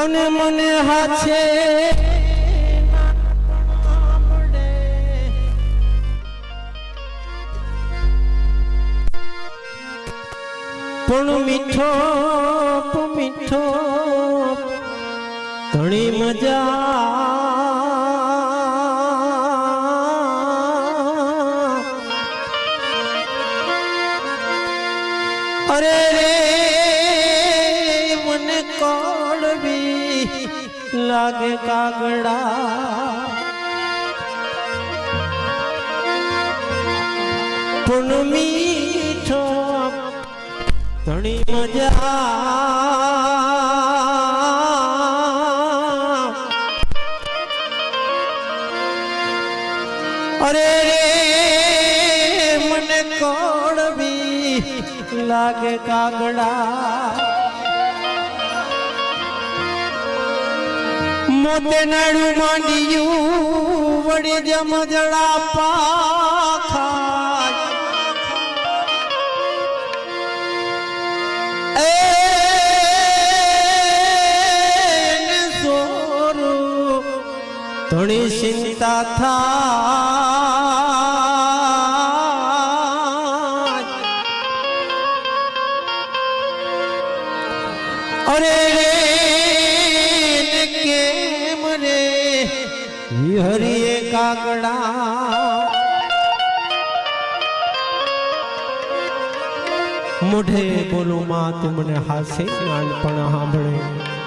અને મને હાથે. પણ મીઠો મીઠો ઘણી મજા. અરે રે મને કોળવી લાગે કાગડા. પણ મીઠો ઘણી મજા. અરે રે મને કોળવી લાગે કાગડા. મોતે નાડું માંડ્યું વળી જમ જડા પાખા ઘણી ચિંતા થાય. અરે હરિએ કાગડા. મોઢે બોલું માં તું મને હાસે નાનપણ સાંભળે.